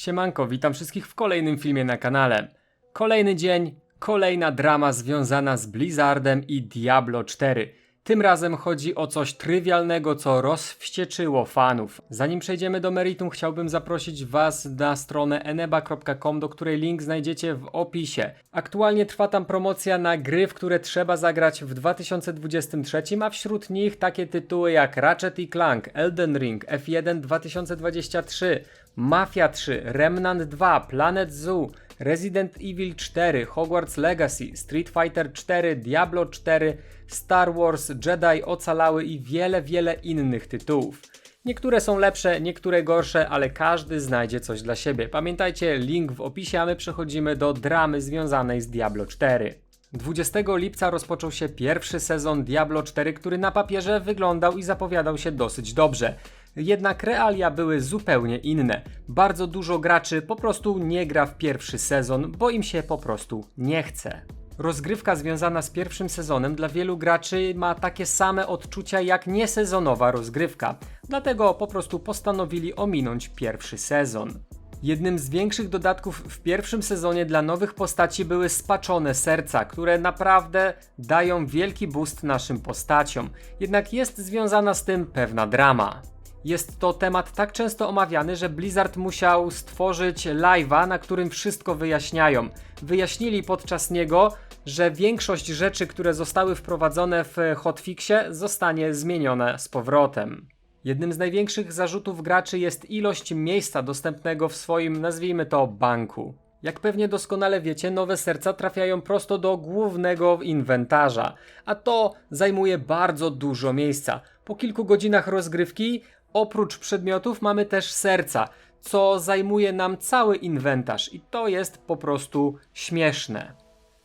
Siemanko, witam wszystkich w kolejnym filmie na kanale. Kolejny dzień, kolejna drama związana z Blizzardem i Diablo 4. Tym razem chodzi o coś trywialnego, co rozwścieczyło fanów. Zanim przejdziemy do meritum, chciałbym zaprosić Was na stronę eneba.com, do której link znajdziecie w opisie. Aktualnie trwa tam promocja na gry, w które trzeba zagrać w 2023, a wśród nich takie tytuły jak Ratchet i Clank, Elden Ring, F1 2023, Mafia 3, Remnant 2, Planet Zoo, Resident Evil 4, Hogwarts Legacy, Street Fighter 4, Diablo 4, Star Wars, Jedi Ocalały i wiele, wiele innych tytułów. Niektóre są lepsze, niektóre gorsze, ale każdy znajdzie coś dla siebie. Pamiętajcie, link w opisie, a my przechodzimy do dramy związanej z Diablo 4. 20 lipca rozpoczął się pierwszy sezon Diablo 4, który na papierze wyglądał i zapowiadał się dosyć dobrze. Jednak realia były zupełnie inne. Bardzo dużo graczy po prostu nie gra w pierwszy sezon, bo im się po prostu nie chce. Rozgrywka związana z pierwszym sezonem dla wielu graczy ma takie same odczucia jak niesezonowa rozgrywka, dlatego po prostu postanowili ominąć pierwszy sezon. Jednym z większych dodatków w pierwszym sezonie dla nowych postaci były spaczone serca, które naprawdę dają wielki boost naszym postaciom. Jednak jest związana z tym pewna drama. Jest to temat tak często omawiany, że Blizzard musiał stworzyć live'a, na którym wszystko wyjaśniają. Wyjaśnili podczas niego, że większość rzeczy, które zostały wprowadzone w hotfixie, zostanie zmienione z powrotem. Jednym z największych zarzutów graczy jest ilość miejsca dostępnego w swoim, nazwijmy to, banku. Jak pewnie doskonale wiecie, nowe serca trafiają prosto do głównego inwentarza, a to zajmuje bardzo dużo miejsca. Po kilku godzinach rozgrywki, oprócz przedmiotów, mamy też serca, co zajmuje nam cały inwentarz, i to jest po prostu śmieszne.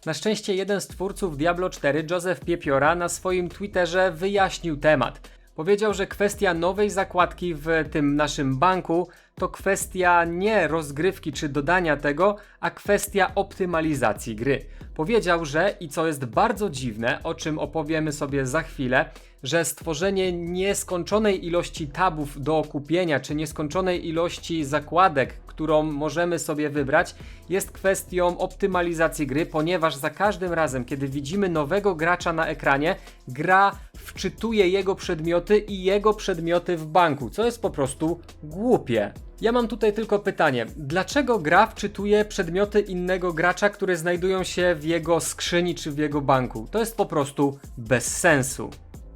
Na szczęście jeden z twórców Diablo 4, Joseph Piepiora, na swoim Twitterze wyjaśnił temat. Powiedział, że kwestia nowej zakładki w tym naszym banku to kwestia nie rozgrywki czy dodania tego, a kwestia optymalizacji gry. Powiedział, że i co jest bardzo dziwne, o czym opowiemy sobie za chwilę, że stworzenie nieskończonej ilości tabów do kupienia czy nieskończonej ilości zakładek, którą możemy sobie wybrać, jest kwestią optymalizacji gry, ponieważ za każdym razem, kiedy widzimy nowego gracza na ekranie, gra wczytuje jego przedmioty i jego przedmioty w banku, co jest po prostu głupie. Ja mam tutaj tylko pytanie, dlaczego gra wczytuje przedmioty innego gracza, które znajdują się w jego skrzyni czy w jego banku? To jest po prostu bez sensu.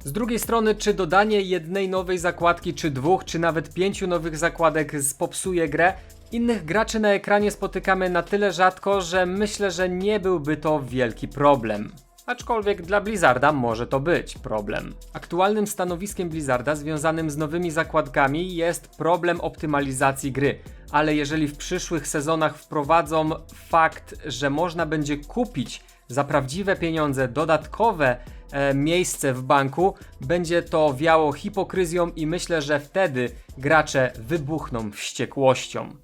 Z drugiej strony, czy dodanie jednej nowej zakładki, czy dwóch, czy nawet pięciu nowych zakładek popsuje grę? Innych graczy na ekranie spotykamy na tyle rzadko, że myślę, że nie byłby to wielki problem. Aczkolwiek dla Blizzarda może to być problem. Aktualnym stanowiskiem Blizzarda związanym z nowymi zakładkami jest problem optymalizacji gry, ale jeżeli w przyszłych sezonach wprowadzą fakt, że można będzie kupić za prawdziwe pieniądze dodatkowe e, miejsce w banku, będzie to wiało hipokryzją i myślę, że wtedy gracze wybuchną wściekłością.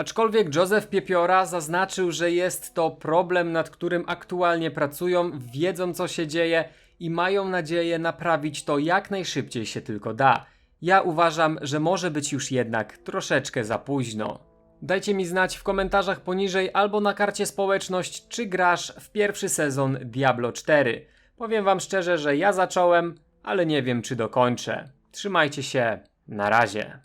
Aczkolwiek Józef Piepiora zaznaczył, że jest to problem, nad którym aktualnie pracują, wiedzą co się dzieje i mają nadzieję naprawić to jak najszybciej się tylko da. Ja uważam, że może być już jednak troszeczkę za późno. Dajcie mi znać w komentarzach poniżej albo na karcie społeczność, czy grasz w pierwszy sezon Diablo 4. Powiem wam szczerze, że ja zacząłem, ale nie wiem czy dokończę. Trzymajcie się, na razie.